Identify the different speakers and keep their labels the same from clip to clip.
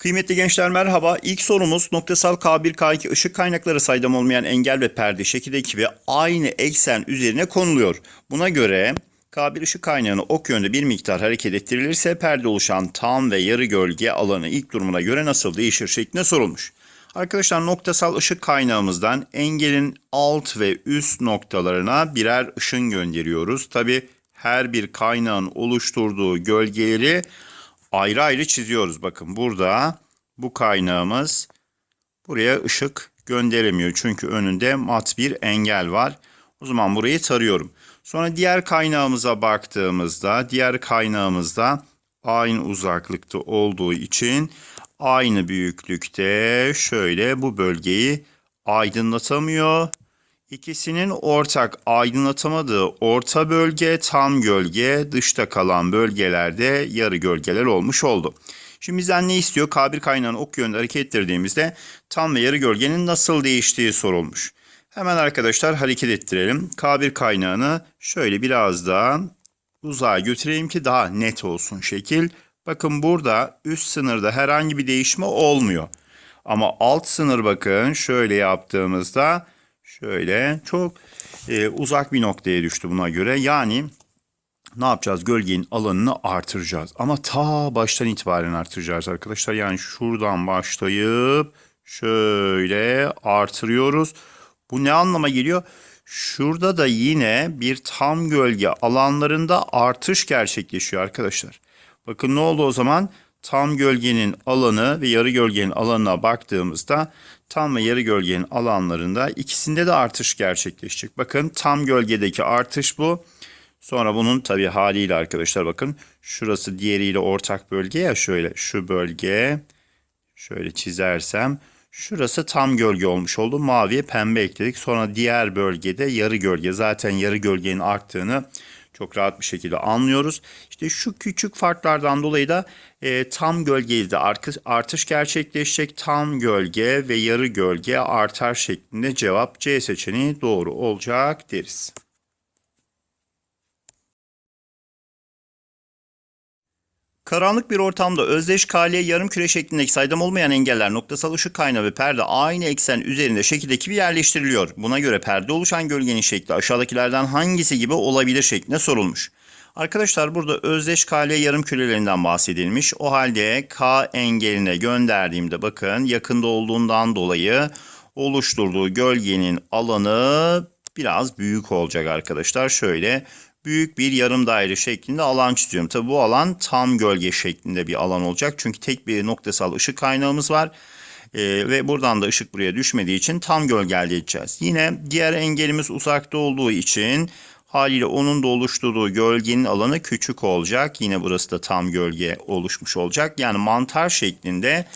Speaker 1: Kıymetli gençler merhaba. İlk sorumuz noktasal K1 K2 ışık kaynakları saydam olmayan engel ve perde şekil ekibi aynı eksen üzerine konuluyor. Buna göre K1 ışık kaynağını ok yönde bir miktar hareket ettirilirse perde oluşan tam ve yarı gölge alanı ilk durumuna göre nasıl değişir şeklinde sorulmuş. Arkadaşlar noktasal ışık kaynağımızdan engelin alt ve üst noktalarına birer ışın gönderiyoruz. Tabi her bir kaynağın oluşturduğu gölgeleri ayrı ayrı çiziyoruz. Bakın burada bu kaynağımız buraya ışık gönderemiyor. Çünkü önünde mat bir engel var. O zaman burayı tarıyorum. Sonra diğer kaynağımıza baktığımızda diğer kaynağımızda aynı uzaklıkta olduğu için aynı büyüklükte şöyle bu bölgeyi aydınlatamıyor. İkisinin ortak aydınlatamadığı orta bölge tam gölge, dışta kalan bölgelerde yarı gölgeler olmuş oldu. Şimdi bizden ne istiyor? K1 kaynağını ok yönde hareket ettirdiğimizde tam ve yarı gölgenin nasıl değiştiği sorulmuş. Hemen arkadaşlar hareket ettirelim. K1 kaynağını şöyle biraz daha uzağa götüreyim ki daha net olsun şekil. Bakın burada üst sınırda herhangi bir değişme olmuyor. Ama alt sınır bakın şöyle yaptığımızda şöyle çok e, uzak bir noktaya düştü buna göre. Yani ne yapacağız? Gölgenin alanını artıracağız. Ama ta baştan itibaren artıracağız arkadaşlar. Yani şuradan başlayıp şöyle artırıyoruz. Bu ne anlama geliyor? Şurada da yine bir tam gölge alanlarında artış gerçekleşiyor arkadaşlar. Bakın ne oldu o zaman? Tam gölgenin alanı ve yarı gölgenin alanına baktığımızda tam ve yarı gölgenin alanlarında ikisinde de artış gerçekleşecek. Bakın tam gölgedeki artış bu. Sonra bunun tabi haliyle arkadaşlar bakın şurası diğeriyle ortak bölge ya şöyle şu bölge şöyle çizersem şurası tam gölge olmuş oldu. Maviye pembe ekledik. Sonra diğer bölgede yarı gölge zaten yarı gölgenin arttığını çok rahat bir şekilde anlıyoruz. İşte şu küçük farklardan dolayı da e, tam gölgede artış gerçekleşecek. Tam gölge ve yarı gölge artar şeklinde cevap C seçeneği doğru olacak deriz. Karanlık bir ortamda özdeş kale yarım küre şeklindeki saydam olmayan engeller noktasal ışık kaynağı ve perde aynı eksen üzerinde şekil ekibi yerleştiriliyor. Buna göre perde oluşan gölgenin şekli aşağıdakilerden hangisi gibi olabilir şeklinde sorulmuş. Arkadaşlar burada özdeş kale yarım kürelerinden bahsedilmiş. O halde K engeline gönderdiğimde bakın yakında olduğundan dolayı oluşturduğu gölgenin alanı biraz büyük olacak arkadaşlar. Şöyle büyük bir yarım daire şeklinde alan çiziyorum. Tabi bu alan tam gölge şeklinde bir alan olacak. Çünkü tek bir noktasal ışık kaynağımız var. Ee, ve buradan da ışık buraya düşmediği için tam gölge elde edeceğiz. Yine diğer engelimiz uzakta olduğu için haliyle onun da oluşturduğu gölgenin alanı küçük olacak. Yine burası da tam gölge oluşmuş olacak. Yani mantar şeklinde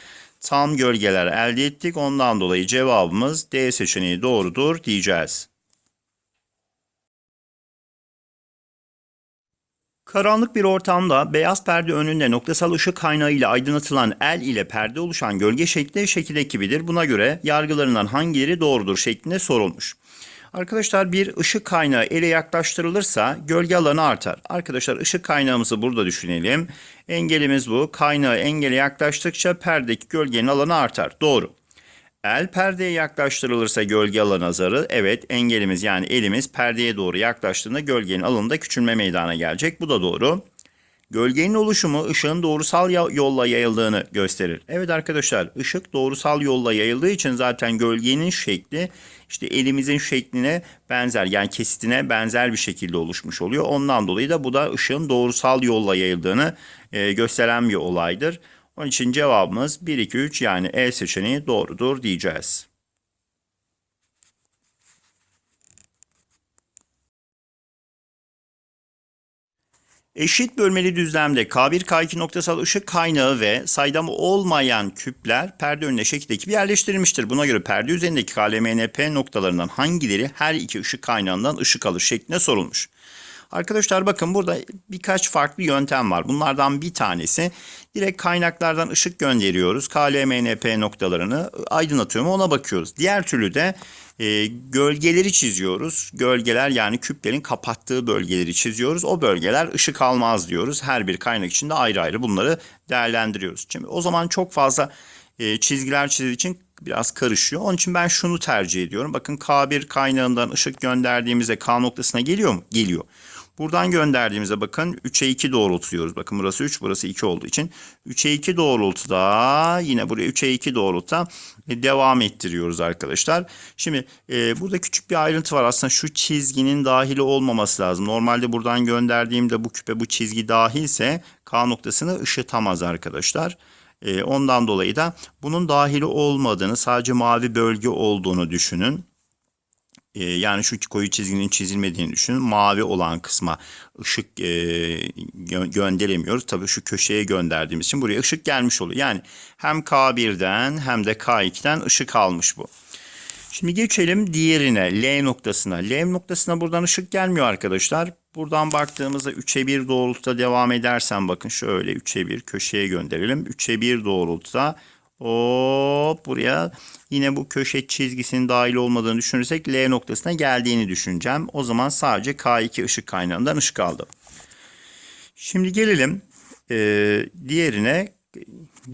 Speaker 1: tam gölgeler elde ettik. Ondan dolayı cevabımız D seçeneği doğrudur diyeceğiz. Karanlık bir ortamda beyaz perde önünde noktasal ışık kaynağı ile aydınlatılan el ile perde oluşan gölge şekli şekil ekibidir. Buna göre yargılarından hangileri doğrudur şeklinde sorulmuş. Arkadaşlar bir ışık kaynağı ele yaklaştırılırsa gölge alanı artar. Arkadaşlar ışık kaynağımızı burada düşünelim. Engelimiz bu. Kaynağı engele yaklaştıkça perdeki gölgenin alanı artar. Doğru. El perdeye yaklaştırılırsa gölge alanı azalır. Evet engelimiz yani elimiz perdeye doğru yaklaştığında gölgenin alanında küçülme meydana gelecek. Bu da doğru. Gölgenin oluşumu ışığın doğrusal yolla yayıldığını gösterir. Evet arkadaşlar ışık doğrusal yolla yayıldığı için zaten gölgenin şekli işte elimizin şekline benzer yani kesitine benzer bir şekilde oluşmuş oluyor. Ondan dolayı da bu da ışığın doğrusal yolla yayıldığını gösteren bir olaydır. Onun için cevabımız 1, 2, 3 yani E seçeneği doğrudur diyeceğiz. Eşit bölmeli düzlemde K1, K2 noktasal ışık kaynağı ve saydam olmayan küpler perde önüne şekil ekibi yerleştirilmiştir. Buna göre perde üzerindeki KLMNP noktalarından hangileri her iki ışık kaynağından ışık alır şeklinde sorulmuş. Arkadaşlar bakın burada birkaç farklı yöntem var. Bunlardan bir tanesi direkt kaynaklardan ışık gönderiyoruz. KLMNP noktalarını aydınlatıyor mu ona bakıyoruz. Diğer türlü de e, gölgeleri çiziyoruz. Gölgeler yani küplerin kapattığı bölgeleri çiziyoruz. O bölgeler ışık almaz diyoruz. Her bir kaynak içinde ayrı ayrı bunları değerlendiriyoruz. Şimdi o zaman çok fazla e, çizgiler çizdiği için biraz karışıyor. Onun için ben şunu tercih ediyorum. Bakın K1 kaynağından ışık gönderdiğimizde K noktasına geliyor mu? Geliyor. Buradan gönderdiğimizde bakın 3'e 2 doğrultuyoruz. Bakın burası 3 burası 2 olduğu için 3'e 2 doğrultuda yine buraya 3'e 2 doğrultuda e, devam ettiriyoruz arkadaşlar. Şimdi e, burada küçük bir ayrıntı var. Aslında şu çizginin dahili olmaması lazım. Normalde buradan gönderdiğimde bu küpe bu çizgi dahilse K noktasını ışıtamaz arkadaşlar. E, ondan dolayı da bunun dahili olmadığını sadece mavi bölge olduğunu düşünün. E, yani şu koyu çizginin çizilmediğini düşünün. Mavi olan kısma ışık e, gö- gönderemiyoruz. Tabii şu köşeye gönderdiğimiz için buraya ışık gelmiş oluyor. Yani hem K1'den hem de K2'den ışık almış bu. Şimdi geçelim diğerine L noktasına. L noktasına buradan ışık gelmiyor arkadaşlar. Buradan baktığımızda 3'e 1 doğrultuda devam edersen bakın şöyle 3'e 1 köşeye gönderelim. 3'e 1 doğrultuda hop buraya yine bu köşe çizgisinin dahil olmadığını düşünürsek L noktasına geldiğini düşüneceğim. O zaman sadece K2 ışık kaynağından ışık aldı. Şimdi gelelim e, diğerine.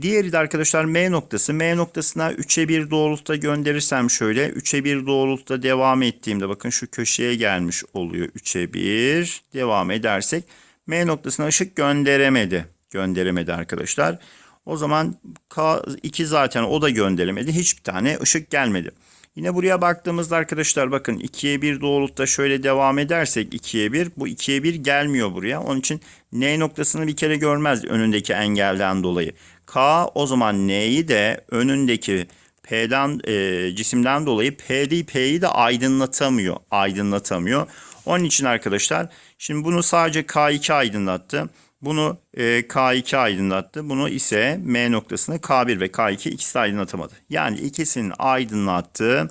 Speaker 1: Diğeri de arkadaşlar M noktası. M noktasına 3'e 1 doğrultuda gönderirsem şöyle 3'e 1 doğrultuda devam ettiğimde bakın şu köşeye gelmiş oluyor 3'e 1 devam edersek M noktasına ışık gönderemedi. Gönderemedi arkadaşlar. O zaman K2 zaten o da gönderemedi. Hiçbir tane ışık gelmedi. Yine buraya baktığımızda arkadaşlar bakın 2'ye 1 doğrultuda şöyle devam edersek 2'ye 1 bu 2'ye 1 gelmiyor buraya. Onun için N noktasını bir kere görmez önündeki engelden dolayı. K o zaman N'yi de önündeki P'den e, cisimden dolayı P değil P'yi de aydınlatamıyor. Aydınlatamıyor. Onun için arkadaşlar şimdi bunu sadece K2 aydınlattı. Bunu e, K2 aydınlattı. Bunu ise M noktasını K1 ve K2 ikisi aydınlatamadı. Yani ikisinin aydınlattığı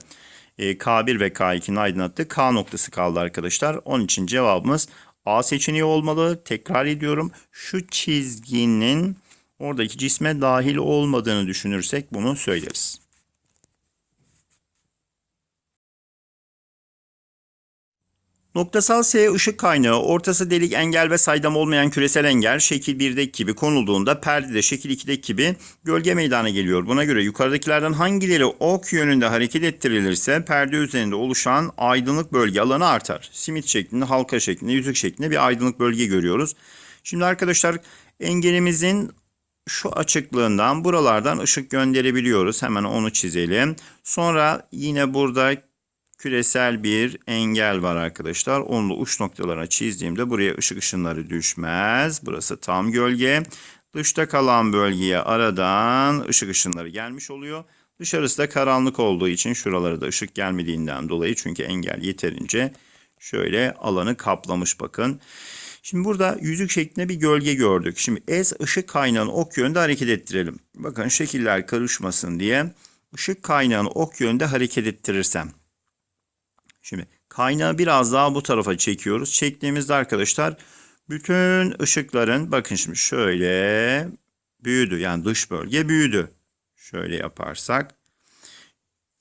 Speaker 1: e, K1 ve K2'nin aydınlattığı K noktası kaldı arkadaşlar. Onun için cevabımız A seçeneği olmalı. Tekrar ediyorum. Şu çizginin oradaki cisme dahil olmadığını düşünürsek bunu söyleriz. Noktasal S ışık kaynağı, ortası delik engel ve saydam olmayan küresel engel şekil 1'deki gibi konulduğunda perdede şekil 2'deki gibi gölge meydana geliyor. Buna göre yukarıdakilerden hangileri ok yönünde hareket ettirilirse perde üzerinde oluşan aydınlık bölge alanı artar. Simit şeklinde, halka şeklinde, yüzük şeklinde bir aydınlık bölge görüyoruz. Şimdi arkadaşlar engelimizin şu açıklığından buralardan ışık gönderebiliyoruz. Hemen onu çizelim. Sonra yine burada küresel bir engel var arkadaşlar. Onu uç noktalara çizdiğimde buraya ışık ışınları düşmez. Burası tam gölge. Dışta kalan bölgeye aradan ışık ışınları gelmiş oluyor. Dışarısı da karanlık olduğu için şuralara da ışık gelmediğinden dolayı çünkü engel yeterince şöyle alanı kaplamış bakın. Şimdi burada yüzük şeklinde bir gölge gördük. Şimdi S ışık kaynağını ok yönde hareket ettirelim. Bakın şekiller karışmasın diye ışık kaynağını ok yönde hareket ettirirsem Şimdi kaynağı biraz daha bu tarafa çekiyoruz. Çektiğimizde arkadaşlar bütün ışıkların bakın şimdi şöyle büyüdü. Yani dış bölge büyüdü. Şöyle yaparsak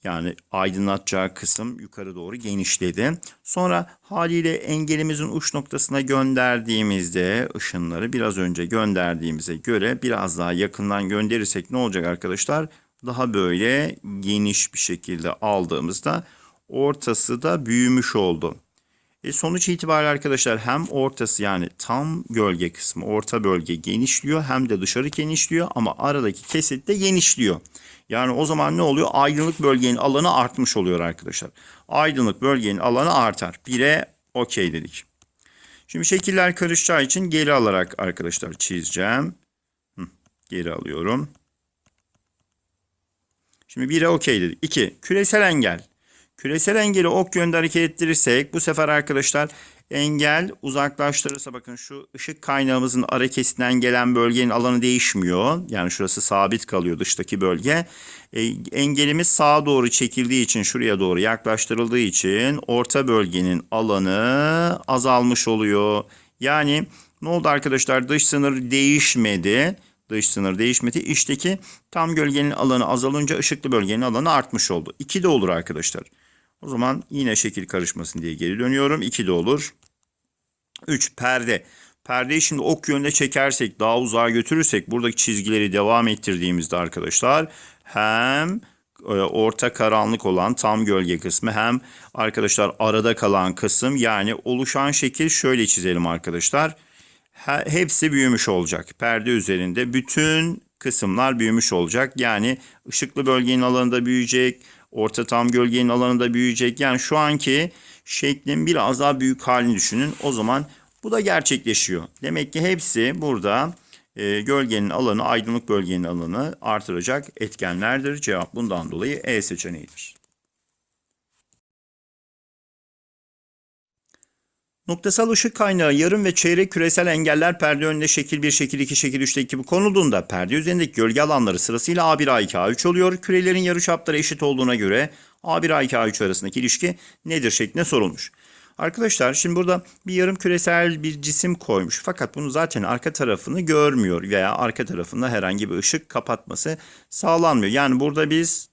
Speaker 1: yani aydınlatacağı kısım yukarı doğru genişledi. Sonra haliyle engelimizin uç noktasına gönderdiğimizde ışınları biraz önce gönderdiğimize göre biraz daha yakından gönderirsek ne olacak arkadaşlar? Daha böyle geniş bir şekilde aldığımızda ortası da büyümüş oldu. E sonuç itibariyle arkadaşlar hem ortası yani tam gölge kısmı orta bölge genişliyor hem de dışarı genişliyor ama aradaki kesit de genişliyor. Yani o zaman ne oluyor? Aydınlık bölgenin alanı artmış oluyor arkadaşlar. Aydınlık bölgenin alanı artar. 1'e okey dedik. Şimdi şekiller karışacağı için geri alarak arkadaşlar çizeceğim. Geri alıyorum. Şimdi 1'e okey dedik. 2. Küresel engel. Küresel engeli ok yönde hareket ettirirsek bu sefer arkadaşlar Engel uzaklaştırırsa bakın şu ışık kaynağımızın ara kesinden gelen bölgenin alanı değişmiyor. Yani şurası sabit kalıyor dıştaki bölge. E, engelimiz sağa doğru çekildiği için şuraya doğru yaklaştırıldığı için orta bölgenin alanı azalmış oluyor. Yani ne oldu arkadaşlar dış sınır değişmedi. Dış sınır değişmedi. İçteki tam gölgenin alanı azalınca ışıklı bölgenin alanı artmış oldu. 2 de olur arkadaşlar. O zaman yine şekil karışmasın diye geri dönüyorum. 2 de olur. 3 perde. Perdeyi şimdi ok yönüne çekersek daha uzağa götürürsek buradaki çizgileri devam ettirdiğimizde arkadaşlar hem e, orta karanlık olan tam gölge kısmı hem arkadaşlar arada kalan kısım yani oluşan şekil şöyle çizelim arkadaşlar. He- Hepsi büyümüş olacak. Perde üzerinde bütün kısımlar büyümüş olacak. Yani ışıklı bölgenin alanında büyüyecek, orta tam gölgenin alanında büyüyecek. Yani şu anki şeklin biraz daha büyük halini düşünün. O zaman bu da gerçekleşiyor. Demek ki hepsi burada e, gölgenin alanı, aydınlık bölgenin alanı artıracak etkenlerdir. Cevap bundan dolayı E seçeneğidir. Noktasal ışık kaynağı yarım ve çeyrek küresel engeller perde önünde şekil 1, şekil 2, şekil 3'te gibi konulduğunda perde üzerindeki gölge alanları sırasıyla A1, A2, A3 oluyor. Kürelerin yarıçapları eşit olduğuna göre A1, A2, A3 arasındaki ilişki nedir şeklinde sorulmuş. Arkadaşlar şimdi burada bir yarım küresel bir cisim koymuş. Fakat bunu zaten arka tarafını görmüyor veya arka tarafında herhangi bir ışık kapatması sağlanmıyor. Yani burada biz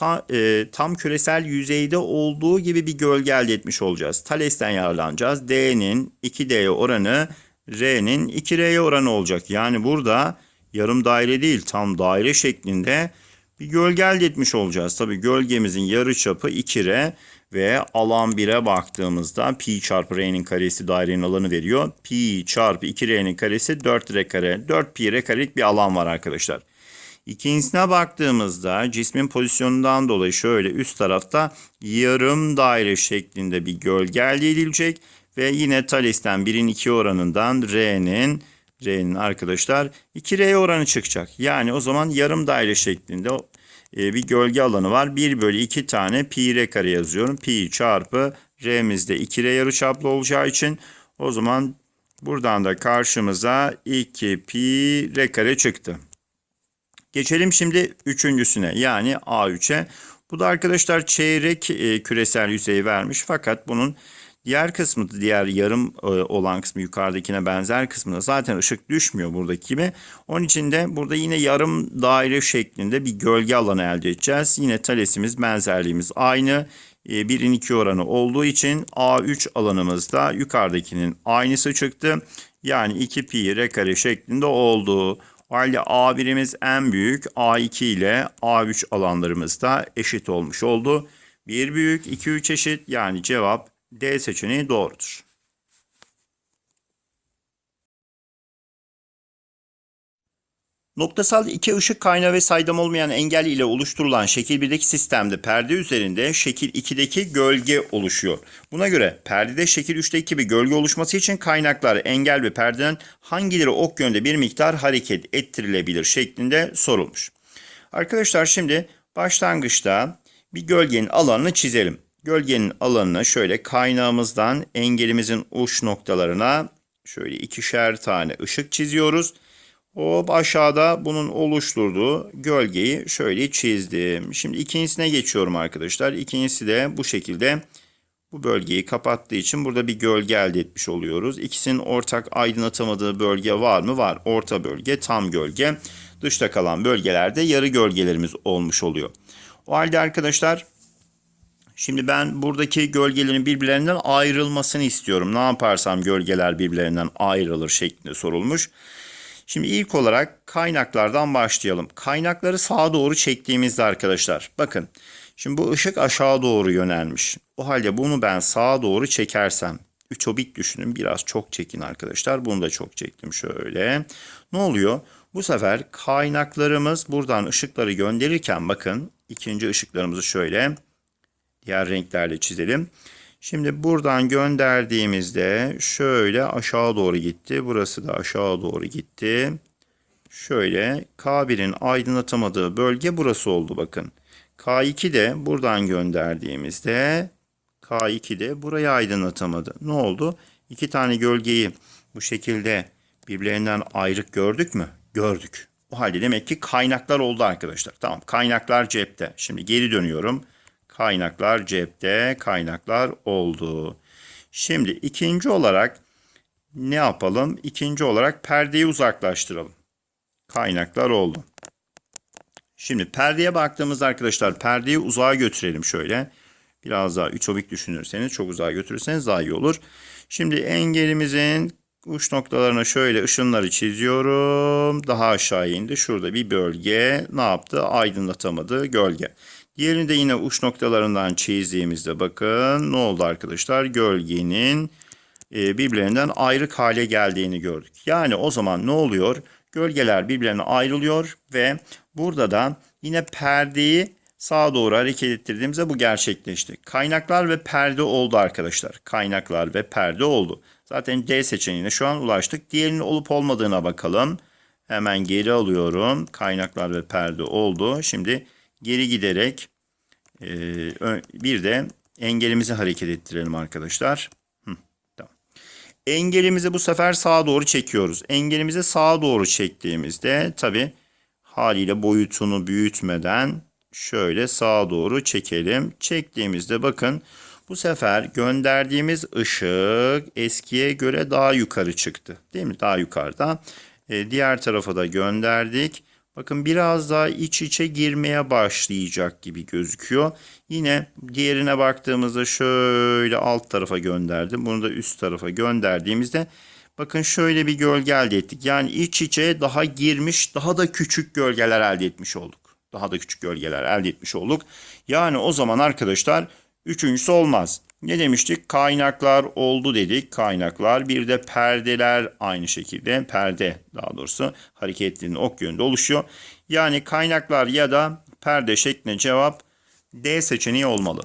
Speaker 1: ta- e, tam küresel yüzeyde olduğu gibi bir gölge elde etmiş olacağız. Thales'ten yararlanacağız. D'nin 2D'ye oranı R'nin 2R'ye oranı olacak. Yani burada yarım daire değil tam daire şeklinde bir gölge elde etmiş olacağız. Tabi gölgemizin yarıçapı 2R ve alan 1'e baktığımızda pi çarpı R'nin karesi dairenin alanı veriyor. Pi çarpı 2R'nin karesi 4R kare. 4 pi R karelik bir alan var arkadaşlar. İkincisine baktığımızda cismin pozisyonundan dolayı şöyle üst tarafta yarım daire şeklinde bir gölge elde edilecek. Ve yine Thales'ten 1'in 2 oranından R'nin R'nin arkadaşlar 2R oranı çıkacak. Yani o zaman yarım daire şeklinde e, bir gölge alanı var. 1 bölü 2 tane pi R kare yazıyorum. Pi çarpı R'mizde 2R yarıçaplı olacağı için o zaman buradan da karşımıza 2 pi R kare çıktı. Geçelim şimdi üçüncüsüne yani A3'e. Bu da arkadaşlar çeyrek e, küresel yüzeyi vermiş fakat bunun diğer kısmı diğer yarım e, olan kısmı yukarıdakine benzer kısmında zaten ışık düşmüyor buradaki gibi. Onun için de burada yine yarım daire şeklinde bir gölge alanı elde edeceğiz. Yine talesimiz benzerliğimiz aynı. E, 1'in 2 oranı olduğu için A3 alanımızda yukarıdakinin aynısı çıktı. Yani 2 pi r kare şeklinde oldu. O halde A1'imiz en büyük, A2 ile A3 alanlarımız da eşit olmuş oldu. 1 büyük, 2 3 eşit yani cevap D seçeneği doğrudur. Noktasal iki ışık kaynağı ve saydam olmayan engel ile oluşturulan şekil 1'deki sistemde perde üzerinde şekil 2'deki gölge oluşuyor. Buna göre perdede şekil 3'teki bir gölge oluşması için kaynaklar, engel ve perdeden hangileri ok yönde bir miktar hareket ettirilebilir şeklinde sorulmuş. Arkadaşlar şimdi başlangıçta bir gölgenin alanını çizelim. Gölgenin alanını şöyle kaynağımızdan engelimizin uç noktalarına şöyle ikişer tane ışık çiziyoruz. Hop aşağıda bunun oluşturduğu gölgeyi şöyle çizdim. Şimdi ikincisine geçiyorum arkadaşlar. İkincisi de bu şekilde bu bölgeyi kapattığı için burada bir gölge elde etmiş oluyoruz. İkisinin ortak aydınlatamadığı bölge var mı? Var. Orta bölge, tam gölge. Dışta kalan bölgelerde yarı gölgelerimiz olmuş oluyor. O halde arkadaşlar Şimdi ben buradaki gölgelerin birbirlerinden ayrılmasını istiyorum. Ne yaparsam gölgeler birbirlerinden ayrılır şeklinde sorulmuş. Şimdi ilk olarak kaynaklardan başlayalım. Kaynakları sağa doğru çektiğimizde arkadaşlar bakın. Şimdi bu ışık aşağı doğru yönelmiş. O halde bunu ben sağa doğru çekersem 3 obit düşünün biraz çok çekin arkadaşlar. Bunu da çok çektim şöyle. Ne oluyor? Bu sefer kaynaklarımız buradan ışıkları gönderirken bakın ikinci ışıklarımızı şöyle diğer renklerle çizelim. Şimdi buradan gönderdiğimizde şöyle aşağı doğru gitti. Burası da aşağı doğru gitti. Şöyle K1'in aydınlatamadığı bölge burası oldu bakın. K2 de buradan gönderdiğimizde K2 de burayı aydınlatamadı. Ne oldu? iki tane gölgeyi bu şekilde birbirlerinden ayrık gördük mü? Gördük. O halde demek ki kaynaklar oldu arkadaşlar. Tamam kaynaklar cepte. Şimdi geri dönüyorum. Kaynaklar cepte, kaynaklar oldu. Şimdi ikinci olarak ne yapalım? İkinci olarak perdeyi uzaklaştıralım. Kaynaklar oldu. Şimdi perdeye baktığımızda arkadaşlar perdeyi uzağa götürelim şöyle. Biraz daha ütopik düşünürseniz çok uzağa götürürseniz daha iyi olur. Şimdi engelimizin uç noktalarına şöyle ışınları çiziyorum. Daha aşağı indi. Şurada bir bölge ne yaptı? Aydınlatamadı gölge. Diğerini de yine uç noktalarından çizdiğimizde bakın ne oldu arkadaşlar? Gölgenin e, birbirlerinden ayrık hale geldiğini gördük. Yani o zaman ne oluyor? Gölgeler birbirlerine ayrılıyor ve burada da yine perdeyi sağa doğru hareket ettirdiğimizde bu gerçekleşti. Kaynaklar ve perde oldu arkadaşlar. Kaynaklar ve perde oldu. Zaten D seçeneğine şu an ulaştık. Diğerinin olup olmadığına bakalım. Hemen geri alıyorum. Kaynaklar ve perde oldu. Şimdi geri giderek e, bir de engelimizi hareket ettirelim arkadaşlar. Hı, tamam. Engelimizi bu sefer sağa doğru çekiyoruz. Engelimizi sağa doğru çektiğimizde tabi haliyle boyutunu büyütmeden şöyle sağa doğru çekelim. Çektiğimizde bakın bu sefer gönderdiğimiz ışık eskiye göre daha yukarı çıktı. Değil mi? Daha yukarıda. E, diğer tarafa da gönderdik. Bakın biraz daha iç içe girmeye başlayacak gibi gözüküyor. Yine diğerine baktığımızda şöyle alt tarafa gönderdim. Bunu da üst tarafa gönderdiğimizde bakın şöyle bir gölge elde ettik. Yani iç içe daha girmiş, daha da küçük gölgeler elde etmiş olduk. Daha da küçük gölgeler elde etmiş olduk. Yani o zaman arkadaşlar üçüncüsü olmaz. Ne demiştik? Kaynaklar oldu dedik. Kaynaklar bir de perdeler aynı şekilde perde daha doğrusu hareketlerinin ok yönünde oluşuyor. Yani kaynaklar ya da perde şeklinde cevap D seçeneği olmalı.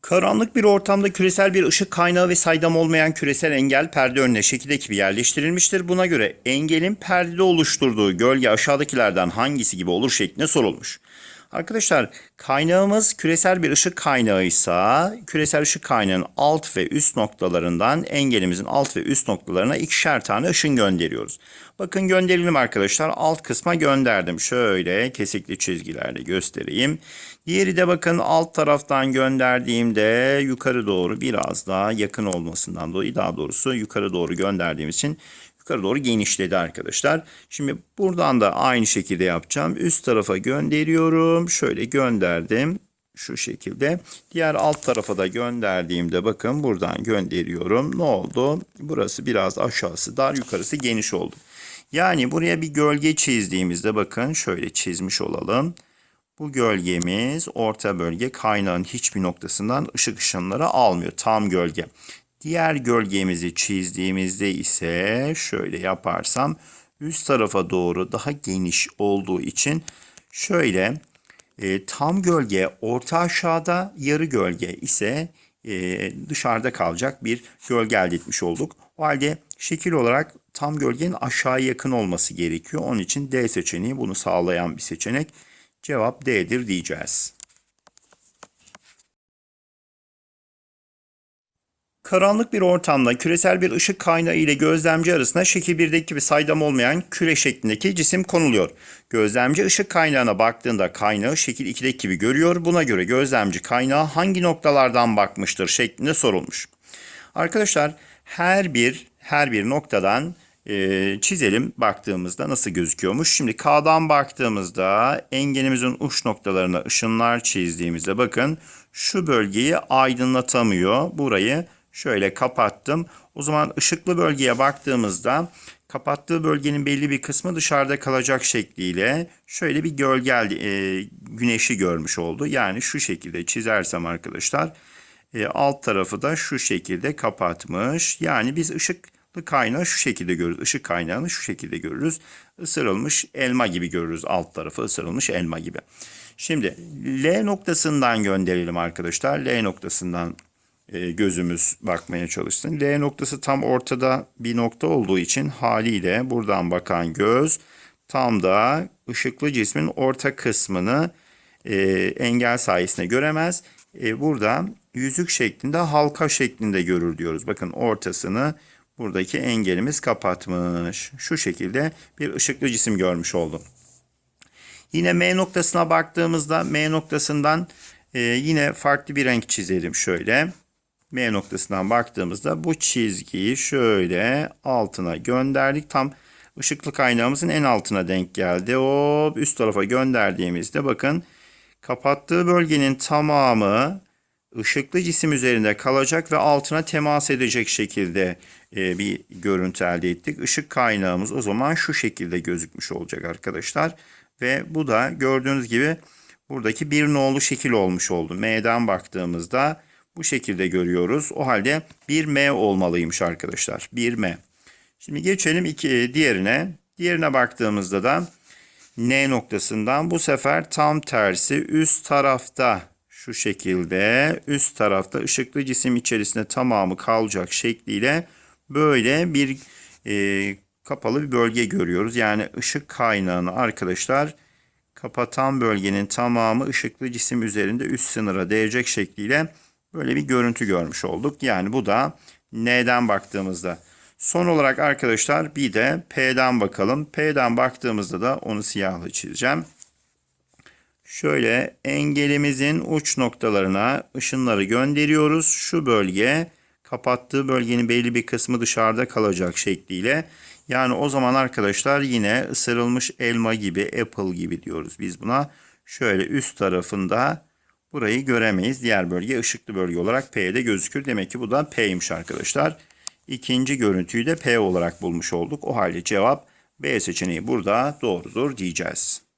Speaker 1: Karanlık bir ortamda küresel bir ışık kaynağı ve saydam olmayan küresel engel perde önüne şekil ekibi yerleştirilmiştir. Buna göre engelin perdede oluşturduğu gölge aşağıdakilerden hangisi gibi olur şeklinde sorulmuş. Arkadaşlar kaynağımız küresel bir ışık kaynağıysa küresel ışık kaynağının alt ve üst noktalarından engelimizin alt ve üst noktalarına ikişer tane ışın gönderiyoruz. Bakın gönderelim arkadaşlar alt kısma gönderdim. Şöyle kesikli çizgilerle göstereyim. Diğeri de bakın alt taraftan gönderdiğimde yukarı doğru biraz daha yakın olmasından dolayı daha doğrusu yukarı doğru gönderdiğim için yukarı doğru genişledi arkadaşlar. Şimdi buradan da aynı şekilde yapacağım. Üst tarafa gönderiyorum. Şöyle gönderdim. Şu şekilde. Diğer alt tarafa da gönderdiğimde bakın buradan gönderiyorum. Ne oldu? Burası biraz aşağısı dar yukarısı geniş oldu. Yani buraya bir gölge çizdiğimizde bakın şöyle çizmiş olalım. Bu gölgemiz orta bölge kaynağın hiçbir noktasından ışık ışınları almıyor. Tam gölge. Diğer gölgemizi çizdiğimizde ise şöyle yaparsam üst tarafa doğru daha geniş olduğu için şöyle e, tam gölge orta aşağıda yarı gölge ise e, dışarıda kalacak bir gölge elde etmiş olduk. O halde şekil olarak tam gölgenin aşağıya yakın olması gerekiyor. Onun için D seçeneği bunu sağlayan bir seçenek. Cevap D'dir diyeceğiz. Karanlık bir ortamda küresel bir ışık kaynağı ile gözlemci arasında şekil 1'deki gibi saydam olmayan küre şeklindeki cisim konuluyor. Gözlemci ışık kaynağına baktığında kaynağı şekil 2'deki gibi görüyor. Buna göre gözlemci kaynağı hangi noktalardan bakmıştır şeklinde sorulmuş. Arkadaşlar her bir her bir noktadan e, çizelim baktığımızda nasıl gözüküyormuş. Şimdi K'dan baktığımızda engelimizin uç noktalarına ışınlar çizdiğimizde bakın şu bölgeyi aydınlatamıyor. Burayı şöyle kapattım. O zaman ışıklı bölgeye baktığımızda kapattığı bölgenin belli bir kısmı dışarıda kalacak şekliyle şöyle bir gölge e, güneşi görmüş oldu. Yani şu şekilde çizersem arkadaşlar e, alt tarafı da şu şekilde kapatmış. Yani biz ışıklı kaynağı şu şekilde görürüz. Işık kaynağını şu şekilde görürüz. Isırılmış elma gibi görürüz alt tarafı ısırılmış elma gibi. Şimdi L noktasından gönderelim arkadaşlar. L noktasından gözümüz bakmaya çalışsın. L noktası tam ortada bir nokta olduğu için haliyle buradan bakan göz tam da ışıklı cismin orta kısmını e, engel sayesinde göremez. e, burada yüzük şeklinde halka şeklinde görür diyoruz. Bakın ortasını buradaki engelimiz kapatmış. Şu şekilde bir ışıklı cisim görmüş oldum. Yine M noktasına baktığımızda M noktasından e, yine farklı bir renk çizelim şöyle. M noktasından baktığımızda bu çizgiyi şöyle altına gönderdik. Tam ışıklı kaynağımızın en altına denk geldi. Hop üst tarafa gönderdiğimizde bakın kapattığı bölgenin tamamı ışıklı cisim üzerinde kalacak ve altına temas edecek şekilde e, bir görüntü elde ettik. Işık kaynağımız o zaman şu şekilde gözükmüş olacak arkadaşlar. Ve bu da gördüğünüz gibi buradaki bir nolu şekil olmuş oldu. M'den baktığımızda bu şekilde görüyoruz. O halde bir M olmalıymış arkadaşlar. Bir M. Şimdi geçelim iki, diğerine. Diğerine baktığımızda da N noktasından bu sefer tam tersi üst tarafta şu şekilde üst tarafta ışıklı cisim içerisinde tamamı kalacak şekliyle böyle bir e, kapalı bir bölge görüyoruz. Yani ışık kaynağını arkadaşlar kapatan bölgenin tamamı ışıklı cisim üzerinde üst sınıra değecek şekliyle böyle bir görüntü görmüş olduk. Yani bu da N'den baktığımızda. Son olarak arkadaşlar bir de P'den bakalım. P'den baktığımızda da onu siyahla çizeceğim. Şöyle engelimizin uç noktalarına ışınları gönderiyoruz. Şu bölge kapattığı bölgenin belli bir kısmı dışarıda kalacak şekliyle. Yani o zaman arkadaşlar yine ısırılmış elma gibi, apple gibi diyoruz biz buna. Şöyle üst tarafında burayı göremeyiz. Diğer bölge ışıklı bölge olarak P'de gözükür. Demek ki bu da P'ymiş arkadaşlar. İkinci görüntüyü de P olarak bulmuş olduk. O halde cevap B seçeneği burada doğrudur diyeceğiz.